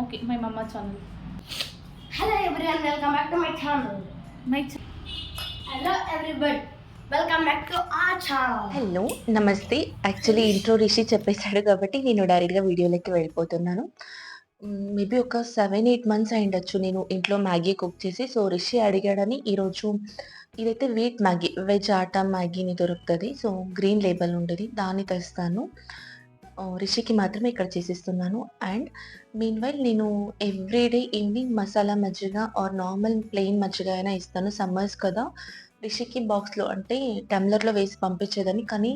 Okay, my mama channel. Hello everyone welcome back to my channel ch- hello everybody welcome back to ఆ channel hello నమస్తే. Actually intro Rishi చెప్పేశాడు కాబట్టి నేను డైరెక్ట్గా వీడియోలోకి వెళ్ళిపోతున్నాను. మేబీ ఒక సెవెన్ ఎయిట్ మంత్స్ అయిండొచ్చు. నేను ఇంట్లో మ్యాగీ కుక్ చేసి సో రిషి అడిగాడని ఈరోజు ఇదైతే వీట్ మ్యాగీ వెజ్ ఆటా మ్యాగీని దొరుకుతుంది. సో గ్రీన్ లేబుల్ ఉండేది దాన్ని తెస్తాను. రిషికి మాత్రమే ఇక్కడ చేసిస్తున్నాను. అండ్ మీన్ వైల్ నేను ఎవ్రీడే ఈవినింగ్ మసాలా మజ్జిగ ఆర్ నార్మల్ ప్లెయిన్ మజ్జిగ అయినా ఇస్తాను సమ్మర్స్ కదా. రిషికి బాక్స్లో అంటే టెంబ్లర్లో వేసి పంపించేదని కానీ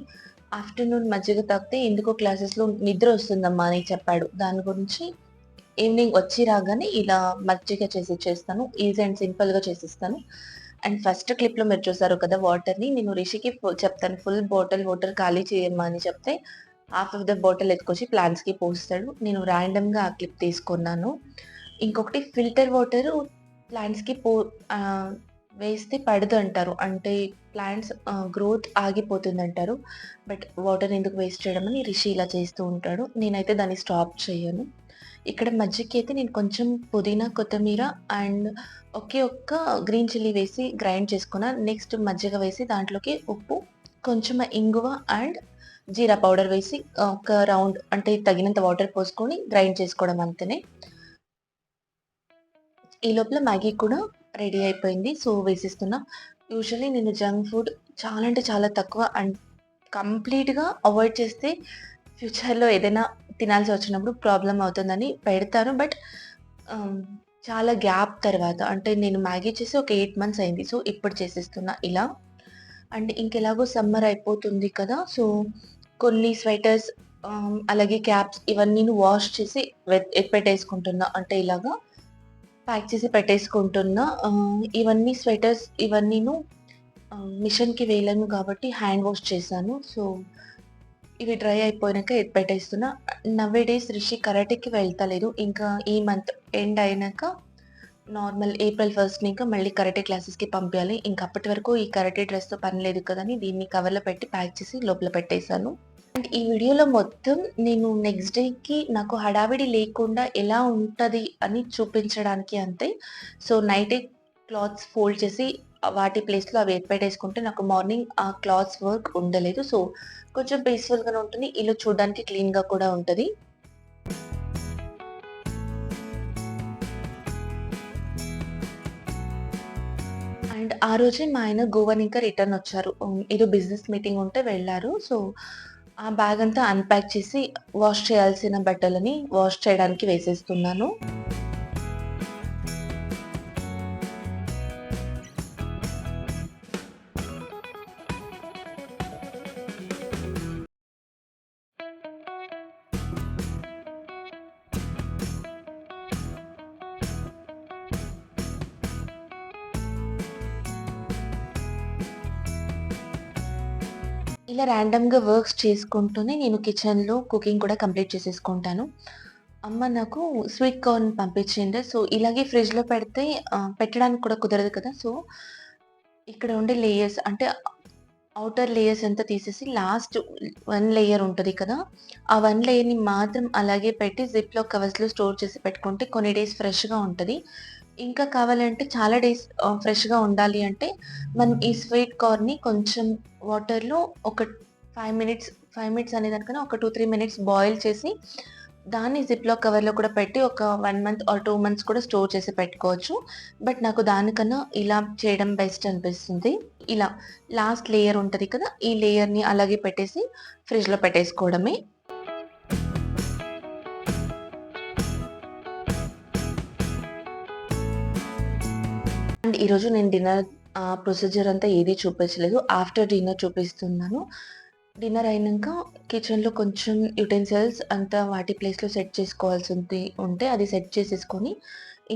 ఆఫ్టర్నూన్ మజ్జిగ తాగితే ఎందుకో క్లాసెస్లో నిద్ర వస్తుందమ్మా అని చెప్పాడు. దాని గురించి ఈవినింగ్ వచ్చి రాగానే ఇలా మజ్జిగ చేసి చేస్తాను. ఈజీ అండ్ సింపుల్గా చేసిస్తాను. అండ్ ఫస్ట్ క్లిప్లో మీరు చూసారు కదా వాటర్ని. నేను రిషికి చెప్తాను. ఫుల్ బాటిల్ వాటర్ ఖాళీ చేయమ్మా అని చెప్తే హాఫ్ ఆఫ్ ద బాటిల్ ఎత్తుకొచ్చి ప్లాంట్స్కి పోస్తాడు. నేను ర్యాండమ్గా ఆ క్లిప్ తీసుకున్నాను. ఇంకొకటి ఫిల్టర్ వాటర్ ప్లాంట్స్కి పో వేస్తే పడదు అంటారు. అంటే ప్లాంట్స్ గ్రోత్ ఆగిపోతుంది అంటారు. బట్ వాటర్ ఎందుకు వేస్ట్ చేయడం అని రిషి ఇలా చేస్తూ ఉంటాడు. నేనైతే దాన్ని స్టాప్ చేయను. ఇక్కడ మజ్జిగకి అయితే నేను కొంచెం పుదీనా కొత్తిమీర అండ్ ఒకే ఒక్క గ్రీన్ చిల్లీ వేసి గ్రైండ్ చేసుకున్నా నెక్స్ట్ మజ్జిగ వేసి దాంట్లోకి ఉప్పు కొంచెం ఇంగువ అండ్ జీరా పౌడర్ వేసి ఒక రౌండ్ అంటే తగినంత వాటర్ పోసుకొని గ్రైండ్ చేసుకోవడం అంతనే. ఈ లోపల మ్యాగీ కూడా రెడీ అయిపోయింది. సో వేసిస్తున్నా. యూజువల్లీ నేను జంక్ ఫుడ్ చాలా అంటే చాలా తక్కువ అండ్ కంప్లీట్గా అవాయిడ్ చేస్తే ఫ్యూచర్లో ఏదైనా తినాల్సి వచ్చినప్పుడు ప్రాబ్లం అవుతుందని పెడతాను. బట్ చాలా గ్యాప్ తర్వాత అంటే నేను మ్యాగీ చేసి ఒక ఎయిట్ మంత్స్ అయింది. సో ఇప్పుడు చేసేస్తున్నా ఇలా. అండ్ ఇంకెలాగో సమ్మర్ అయిపోతుంది కదా. సో కొన్ని స్వెటర్స్ అలాగే క్యాప్స్ ఇవన్నీ వాష్ చేసి పెట్టేసుకుంటున్నా. అంటే ఇలాగా ప్యాక్ చేసి పెట్టేసుకుంటున్నా. ఇవన్నీ స్వెటర్స్ ఇవన్నీను మిషన్కి వేయలేను కాబట్టి హ్యాండ్ వాష్ చేశాను. సో ఇవి డ్రై అయిపోయాక ఎత్తి పెట్టేస్తున్నా. నవ్వే డేస్ రిషి కరాటేకి వెళ్తలేదు. ఇంకా ఈ మంత్ ఎండ్ అయినాక నార్మల్ ఏప్రిల్ ఫస్ట్ ఇంకా మళ్ళీ కరాటే క్లాసెస్కి పంపించాలి ఇంకా అప్పటి వరకు ఈ కరాటే డ్రెస్తో పని లేదు కదని దీన్ని కవర్లో పెట్టి ప్యాక్ చేసి లోపల పెట్టేశాను. అండ్ ఈ వీడియోలో మొత్తం నేను నెక్స్ట్ డేకి నాకు హడావిడి లేకుండా ఎలా ఉంటుంది అని చూపించడానికి అంతే. సో నైటే క్లాత్స్ ఫోల్డ్ చేసి వాటి ప్లేస్లో అవి ఎత్తిపెట్టేసుకుంటే నాకు మార్నింగ్ ఆ క్లాత్స్ వర్క్ ఉండలేదు. సో కొంచెం పీస్ఫుల్గానే ఉంటుంది. ఇల్లు చూడడానికి క్లీన్గా కూడా ఉంటుంది. ఆ రోజే మా ఆయన గోవాని ఇంకా రిటర్న్ వచ్చారు. ఏదో బిజినెస్ మీటింగ్ ఉంటే వెళ్ళారు. సో ఆ బ్యాగ్ అంతా అన్ప్యాక్ చేసి వాష్ చేయాల్సిన బట్టలని వాష్ చేయడానికి వేసేస్తున్నాను. ఇలా ర్యాండమ్గా వర్క్స్ చేసుకుంటూనే నేను కిచెన్లో కుకింగ్ కూడా కంప్లీట్ చేసేసుకుంటాను. అమ్మ నాకు స్వీట్ కార్న్ పంపించింది. సో ఇలాగే ఫ్రిడ్జ్లో పెడితే పెట్టడానికి కూడా కుదరదు కదా. సో ఇక్కడ ఉండే లేయర్స్ అంటే అవుటర్ లేయర్స్ అంతా తీసేసి లాస్ట్ వన్ లేయర్ ఉంటుంది కదా. ఆ వన్ లేయర్ని మాత్రం అలాగే పెట్టి జిప్లో కవర్స్లో స్టోర్ చేసి పెట్టుకుంటే కొన్ని డేస్ ఫ్రెష్గా ఉంటుంది. ఇంకా కావాలంటే చాలా డేస్ ఫ్రెష్గా ఉండాలి అంటే మనం ఈ స్వీట్ కార్న్ని కొంచెం వాటర్లో ఒక ఫైవ్ మినిట్స్ ఫైవ్ మినిట్స్ అనేదానికన్నా ఒక టూ త్రీ మినిట్స్ బాయిల్ చేసి దాన్ని జిప్లో కవర్లో కూడా పెట్టి ఒక one month or two months కూడా స్టోర్ చేసి పెట్టుకోవచ్చు. బట్ నాకు దానికన్నా ఇలా చేయడం బెస్ట్ అనిపిస్తుంది. ఇలా లాస్ట్ లేయర్ ఉంటుంది కదా ఈ లేయర్ని అలాగే పెట్టేసి ఫ్రిడ్జ్లో పెట్టేసుకోవడమే. అండ్ ఈరోజు నేను డిన్నర్ ప్రొసీజర్ అంతా ఏది చూపించలేదు. ఆఫ్టర్ డిన్నర్ చూపిస్తున్నాను. డిన్నర్ అయినాక కిచెన్లో కొంచెం యుటెన్సిల్స్ అంతా వాటి ప్లేస్లో సెట్ చేసుకోవాల్సి ఉంది ఉంటే అది సెట్ చేసేసుకొని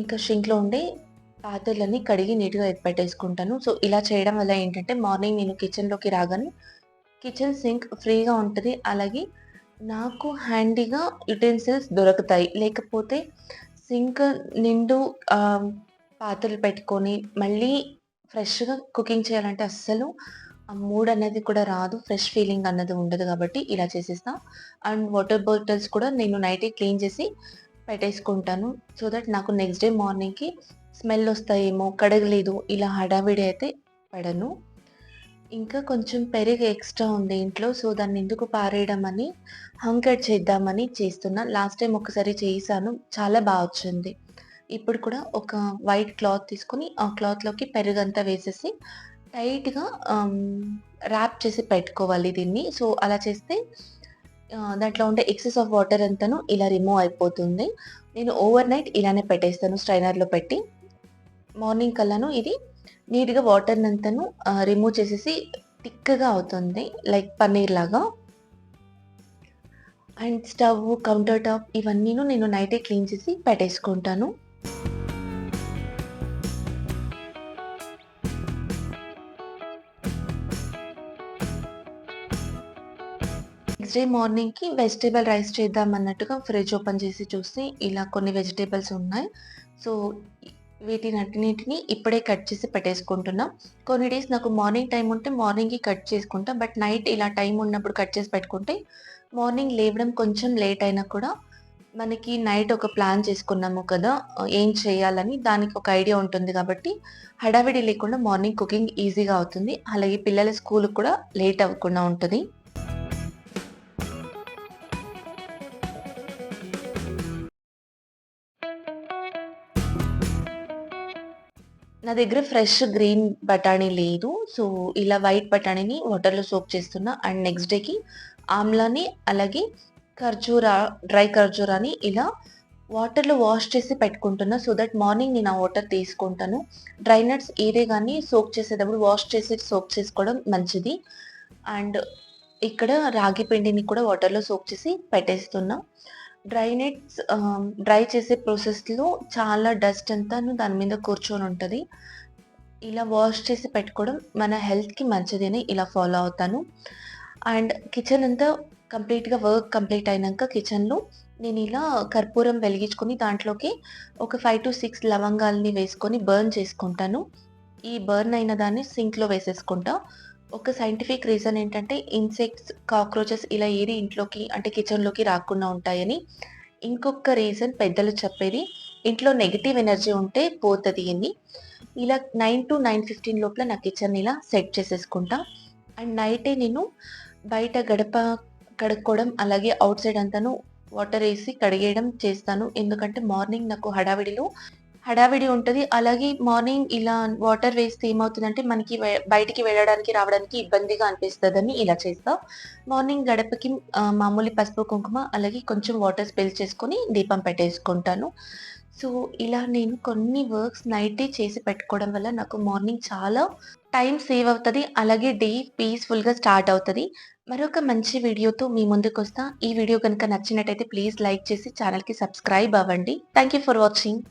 ఇంకా షింక్లో ఉండే పాత్రలన్నీ కడిగి నీట్గా ఎత్తిపెట్టేసుకుంటాను సో ఇలా చేయడం వల్ల ఏంటంటే మార్నింగ్ నేను కిచెన్లోకి రాగానే కిచెన్ సింక్ ఫ్రీగా ఉంటుంది. అలాగే నాకు హ్యాండీగా యుటెన్సిల్స్ దొరుకుతాయి. లేకపోతే సింక్ నిండు పాత్రలు పెట్టుకొని మళ్ళీ ఫ్రెష్గా కుకింగ్ చేయాలంటే అస్సలు ఆ మూడ్ అనేది కూడా రాదు. ఫ్రెష్ ఫీలింగ్ అన్నది ఉండదు కాబట్టి ఇలా చేసేస్తా. అండ్ వాటర్ బాటిల్స్ కూడా నేను నైటే క్లీన్ చేసి పెట్టేసుకుంటాను. సో దట్ నాకు నెక్స్ట్ డే మార్నింగ్‌కి స్మెల్ వస్తాయేమో, కడగలేదు ఇలా హడావిడి అయితే పడను. ఇంకా కొంచెం పెరుగు ఎక్స్ట్రా ఉంది ఇంట్లో. సో దాన్ని ఎందుకు పారేయడం అని హంకట్ చేద్దామని చేస్తున్నా. లాస్ట్ టైం ఒకసారి చేశాను. చాలా బాగా వచ్చింది. ఇప్పుడు కూడా ఒక వైట్ క్లాత్ తీసుకొని ఆ క్లాత్‌లోకి పెరుగంతా వేసేసి టైట్‌గా ర్యాప్ చేసి పెట్టుకోవాలి దీన్ని. సో అలా చేస్తే దాంట్లో ఉండే ఎక్సెస్ ఆఫ్ వాటర్ అంతాను ఇలా రిమూవ్ అయిపోతుంది. నేను ఓవర్ నైట్ ఇలానే పెట్టేస్తాను స్ట్రైనర్‌లో పెట్టి. మార్నింగ్ కల్లాను ఇది నీట్‌గా వాటర్ అంతాను రిమూవ్ చేసేసి థిక్‌గా అవుతుంది. లైక్ పన్నీర్ లాగా. అండ్ స్టవ్, కౌంటర్ టాప్ ఇవన్నీను నేను నైటే క్లీన్ చేసి పెట్టేసుకుంటాను. నెక్స్ట్ డే మార్నింగ్‌కి వెజిటేబుల్ రైస్ చేద్దాం అన్నట్టుగా ఫ్రిడ్జ్ ఓపెన్ చేసి చూస్తే ఇలా కొన్ని వెజిటేబుల్స్ ఉన్నాయి. సో వీటిని వీటినన్నిటిని ఇప్పుడే కట్ చేసి పెట్టేసుకుంటున్నాం కొన్ని డేస్ నాకు మార్నింగ్ టైం ఉంటే మార్నింగ్కి కట్ చేసుకుంటా. బట్ నైట్ ఇలా టైం ఉన్నప్పుడు కట్ చేసి పెట్టుకుంటే మార్నింగ్ లేవడం కొంచెం లేట్ అయినా కూడా మనకి నైట్ ఒక ప్లాన్ చేసుకున్నాము కదా! ఏం చేయాలని దానికి ఒక ఐడియా ఉంటుంది కాబట్టి హడావిడి లేకుండా మార్నింగ్ కుకింగ్ ఈజీగా అవుతుంది. అలాగే పిల్లల స్కూల్ కూడా లేట్ అవ్వకుండా ఉంటుంది నా దగ్గర ఫ్రెష్ గ్రీన్ బఠానీ లేదు. సో ఇలా వైట్ బఠానీని వాటర్‌లో సోక్ చేస్తున్నా. అండ్ నెక్స్ట్ డేకి ఆమ్లాని అలాగే ఖర్జూరా డ్రై ఖర్జూరాని ఇలా వాటర్‌లో వాష్ చేసి పెట్టుకుంటున్నా. సో దట్ మార్నింగ్ నేను ఆ వాటర్ తీసుకుంటాను. డ్రై నట్స్ ఏదే కానీ సోక్ చేసేటప్పుడు వాష్ చేసి సోక్ చేసుకోవడం మంచిది. అండ్ ఇక్కడ రాగి పిండిని కూడా వాటర్‌లో సోక్ చేసి పెట్టేస్తున్నా. డ్రైనేట్స్ డ్రై చేసే ప్రాసెస్‌లో చాలా డస్ట్ అంతాను దాని మీద కూర్చొని ఉంటుంది ఇలా వాష్ చేసి పెట్టుకోవడం మన హెల్త్‌కి మంచిది అని ఇలా ఫాలో అవుతాను. అండ్ కిచెన్ అంతా కంప్లీట్‌గా వర్క్ కంప్లీట్ అయినాక కిచెన్‌లో నేను ఇలా కర్పూరం వెలిగించుకొని దాంట్లోకి ఒక 5-6 లవంగాల్ని వేసుకొని బర్న్ చేసుకుంటాను. ఈ బర్న్ అయిన దాన్ని సింక్‌లో వేసేసుకుంటా. ఒక సైంటిఫిక్ రీజన్ ఏంటంటే ఇన్సెక్ట్స్, కాక్రోచెస్ ఇలా ఏది ఇంట్లోకి అంటే కిచెన్‌లోకి రాకుండా ఉంటాయని. ఇంకొక రీజన్ పెద్దలు చెప్పేది ఇంట్లో నెగిటివ్ ఎనర్జీ ఉంటే పోతుంది అని. ఇలా 9-9:15 లోపల నా కిచెన్ ఇలా సెట్ చేసేసుకుంటా. అండ్ నైటే నేను బయట గడప కడుక్కోవడం అలాగే అవుట్ సైడ్ అంతాను వాటర్ వేసి కడిగేయడం చేస్తాను. ఎందుకంటే మార్నింగ్ నాకు హడావిడిలో హడావిడి ఉంటుంది అలాగే మార్నింగ్ ఇలా వాటర్ వేస్తే ఏమవుతుందంటే మనకి బయటికి వెళ్ళడానికి, రావడానికి ఇబ్బందిగా అనిపిస్తుందని ఇలా చేస్తాం మార్నింగ్ గడపకి మామూలు పసుపు, కుంకుమ అలాగే కొంచెం వాటర్ స్ప్రిల్ చేసుకొని దీపం పెట్టేసుకుంటాను. సో ఇలా నేను కొన్ని వర్క్స్ నైటే చేసి పెట్టుకోవడం వల్ల నాకు మార్నింగ్ చాలా టైం సేవ్ అవుతుంది అలాగే డే పీస్‌ఫుల్‌గా స్టార్ట్ అవుతుంది మరొక మంచి వీడియోతో మీ ముందుకొస్తా. ఈ వీడియో కనుక నచ్చినట్టయితే ప్లీజ్ లైక్ చేసి ఛానల్కి సబ్స్క్రైబ్ అవ్వండి. Thank you for watching.